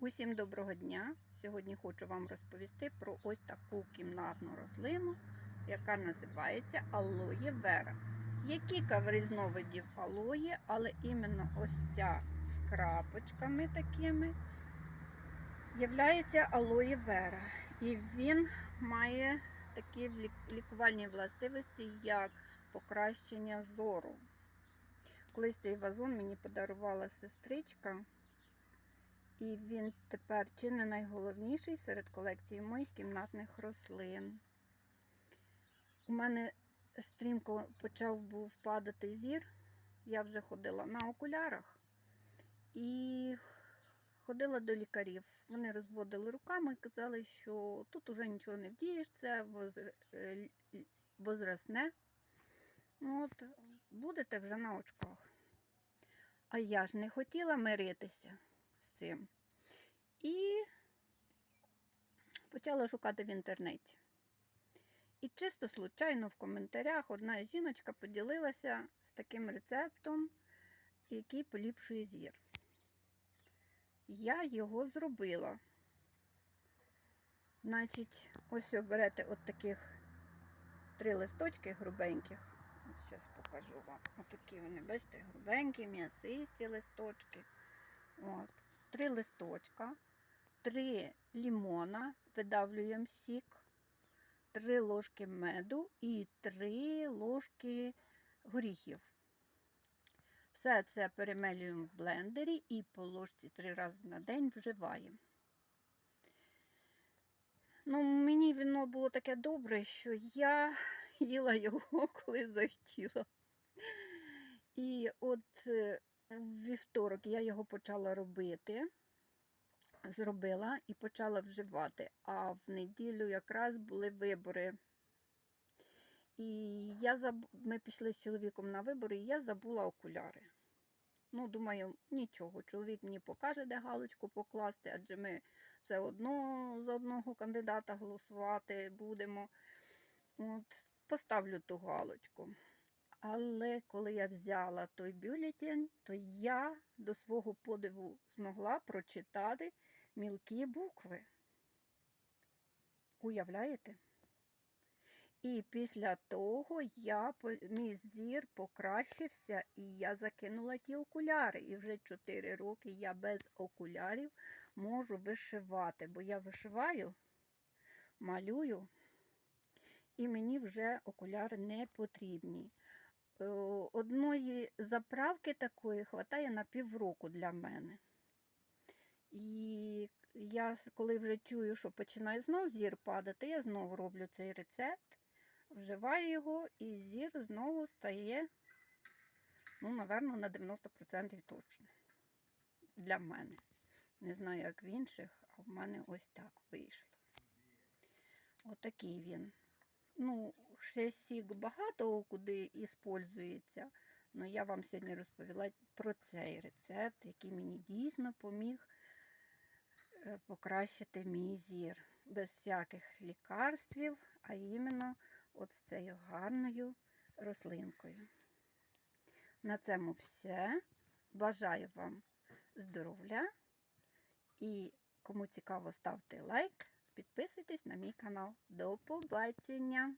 Усім доброго дня! Сьогодні хочу вам розповісти про ось таку кімнатну рослину, яка називається алоє вера. Є кілька різновидів алої, але іменно ось ця з крапочками такими являється алоє вера. І він має такі лікувальні властивості, як покращення зору. Колись цей вазон мені подарувала сестричка. І він тепер чи не найголовніший серед колекції моїх кімнатних рослин. У мене стрімко почав був падати зір. Я вже ходила на окулярах і ходила до лікарів. Вони розводили руками і казали, що тут уже нічого не вдієш, це е, возрастне. Ну, От, будете вже на очках. А я ж не хотіла миритися цим. І почала шукати в інтернеті. І чисто случайно в коментарях одна жіночка поділилася з таким рецептом, який поліпшує зір. Я його зробила. Значить, ось ви берете от таких три листочки грубеньких. Зараз покажу вам. Отакі вони, бачите, грубенькі, м'ясисті листочки. От. Три листочка, три лімона, видавлюємо сік, три ложки меду і три ложки горіхів. Все це перемелюємо в блендері і по ложці три рази на день вживаємо. Ну, мені воно було таке добре, що я їла його, коли захотіла. І от е, вівторок я його почала робити, зробила і почала вживати. А в неділю якраз були вибори. І я заб... ми пішли з чоловіком на вибори, і я забула окуляри. Ну, думаю, нічого, чоловік мені покаже, де галочку покласти, адже ми все одно за одного кандидата голосувати будемо. От, поставлю ту галочку. Але коли я взяла той бюлетень, то я до свого подиву змогла прочитати мілкі букви. Уявляєте? І після того я, мій зір покращився, і я закинула ті окуляри. І вже 4 роки я без окулярів можу вишивати, бо я вишиваю, малюю, і мені вже окуляри не потрібні. Е, Одної заправки такої хватає на півроку для мене. І я, коли вже чую, що починає знов зір падати, я знову роблю цей рецепт, вживаю його, і зір знову стає, ну, напевно, на 90% точно. Для мене. Не знаю, як в інших, а в мене ось так вийшло. Отакий він. Ну, ще сік багато куди іспользується. але я вам сьогодні розповіла про цей рецепт, який мені дійсно поміг е, покращити мій зір. Без всяких лікарствів, а іменно от з цією гарною рослинкою. На цьому все. Бажаю вам здоров'я. І кому цікаво, ставте лайк, підписуйтесь на мій канал. До побачення!